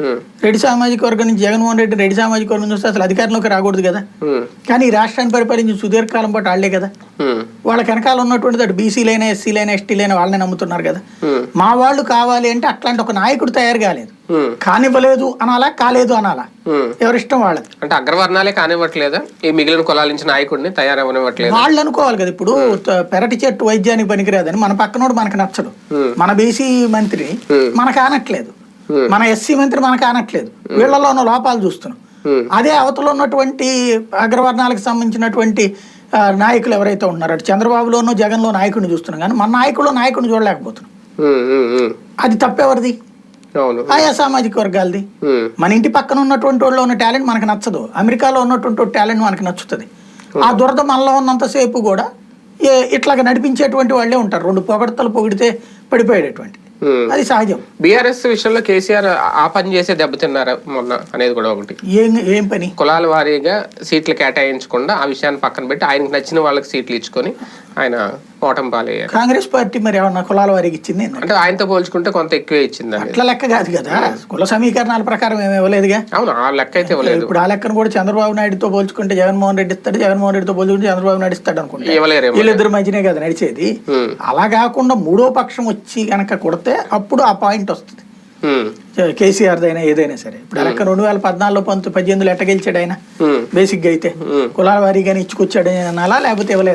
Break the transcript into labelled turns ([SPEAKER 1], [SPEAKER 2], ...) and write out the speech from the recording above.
[SPEAKER 1] ఉమ్,
[SPEAKER 2] రెడ్డి సామాజిక వర్గం నుంచి జగన్మోహన్ రెడ్డి రెడ్డి సామాజిక వర్గం నుంచి వస్తే అసలు అధికారంలోకి రాకూడదు కదా.
[SPEAKER 1] ఉమ్,
[SPEAKER 2] కానీ ఈ రాష్ట్రాన్ని పరిపాలించి సుదీర్ఘకాలం పాటు వాళ్ళే కదా.
[SPEAKER 1] ఉమ్,
[SPEAKER 2] వాళ్ళ వెనకాల ఉన్నటువంటిది అటు బీసీలైనా ఎస్సీలైనా ఎస్టీలైనా వాళ్ళనే నమ్ముతున్నారు కదా. మా వాళ్ళు కావాలి అంటే అట్లాంటి ఒక నాయకుడు తయారు కాలేదు. కానివ్వలేదు అనాలా కాలేదు అనాలా. ఎవరిష్టం వాళ్ళది.
[SPEAKER 1] అంటే అగ్రవర్ణాలే కానివ్వట్లేదా? ఈ మిగిలిన కులాల నుంచి నాయకుడిని తయారవనివ్వట్లేదు
[SPEAKER 2] వాళ్ళు అనుకోవాలి కదా ఇప్పుడు. పెరటి చెట్టు వైద్యానికి పనికిరాదని మన పక్కనోడు మనకు నచ్చడు.
[SPEAKER 1] Hmm.
[SPEAKER 2] మన బీసీ మంత్రి
[SPEAKER 1] Hmm.
[SPEAKER 2] మనకు ఆనట్లేదు.
[SPEAKER 1] Hmm.
[SPEAKER 2] మన ఎస్సీ మంత్రి మనకు ఆనట్లేదు. వీళ్ళలో ఉన్న లోపాలు చూస్తున్నాం. అదే అవతల ఉన్నటువంటి అగ్రవర్ణాలకు సంబంధించినటువంటి నాయకులు ఎవరైతే ఉన్నారో అటు చంద్రబాబులోనూ జగన్లో నాయకుడిని చూస్తున్నాం. కానీ మన నాయకుల్లో నాయకుడిని చూడలేకపోతున్నాం. అది తప్పెవరిది? ఆయా సామాజిక వర్గాలది. మన ఇంటి పక్కన ఉన్నటువంటి వాళ్ళు ఉన్న టాలెంట్ మనకు నచ్చదు. అమెరికాలో ఉన్నటువంటి టాలెంట్ మనకు నచ్చుతుంది. ఆ దురద మనలో ఉన్నంతసేపు కూడా ఇట్లాగ నడిపించేటువంటి వాళ్ళే ఉంటారు. రెండు పొగడతలు పొగిడితే పడిపోయేటటువంటి. అది సహజం.
[SPEAKER 1] బీఆర్ఎస్ విషయంలో కేసీఆర్ ఆ పని చేసే దెబ్బతిన్నారా మొన్న అనేది కూడా ఒకటి.
[SPEAKER 2] ఏం ఏం పని?
[SPEAKER 1] కులాల వారీగా సీట్లు కేటాయించకుండా ఆ విషయాన్ని పక్కన పెట్టి ఆయనకు నచ్చిన వాళ్ళకి సీట్లు ఇచ్చుకొని ఆయన ఓటమి పాలయ్యారు
[SPEAKER 2] కాంగ్రెస్ పార్టీ మరి ఏమన్నా కులాల వారికి ఇచ్చింది?
[SPEAKER 1] అంటే ఆయనతో పోల్చుకుంటే కొంత ఎక్కువే ఇచ్చిందండి.
[SPEAKER 2] అట్లా లెక్క కాదు కదా. కుల సమీకరణాల ప్రకారం ఏమి ఇవ్వలేదుగా
[SPEAKER 1] అవును ఆ లెక్క అయితే ఇవ్వలేదు.
[SPEAKER 2] ఇప్పుడు ఆ లెక్కను కూడా చంద్రబాబు నాయుడుతో పోల్చుకుంటే జగన్మోహన్ రెడ్డి ఇస్తాడు జగన్మోహన్ రెడ్డితో పోల్చుకుంటే చంద్రబాబు నాయుడు ఇస్తాడు అనుకుంటే
[SPEAKER 1] ఇవ్వలేరేమో
[SPEAKER 2] వీళ్ళిద్దరి మధ్యనే కదా నడిచేది. అలా కాకుండా మూడో పక్షం వచ్చి కనుక కొడితే అప్పుడు ఆ పాయింట్ వస్తుంది. కేసీఆర్ అయినా ఏదైనా సరే. ఇప్పుడు ఆ లెక్క రెండు వేల పద్నాలుగులో పంతొమ్మిది పద్దెనిమిదిలో ఎట్ట గెలిచాడు ఆయన?
[SPEAKER 1] ఉమ్,
[SPEAKER 2] బేసిక్గా అయితే. కులాల వారీగానే ఇచ్చుకొచ్చాడు అని అనాలా లేకపోతే ఇవ్వలేదు?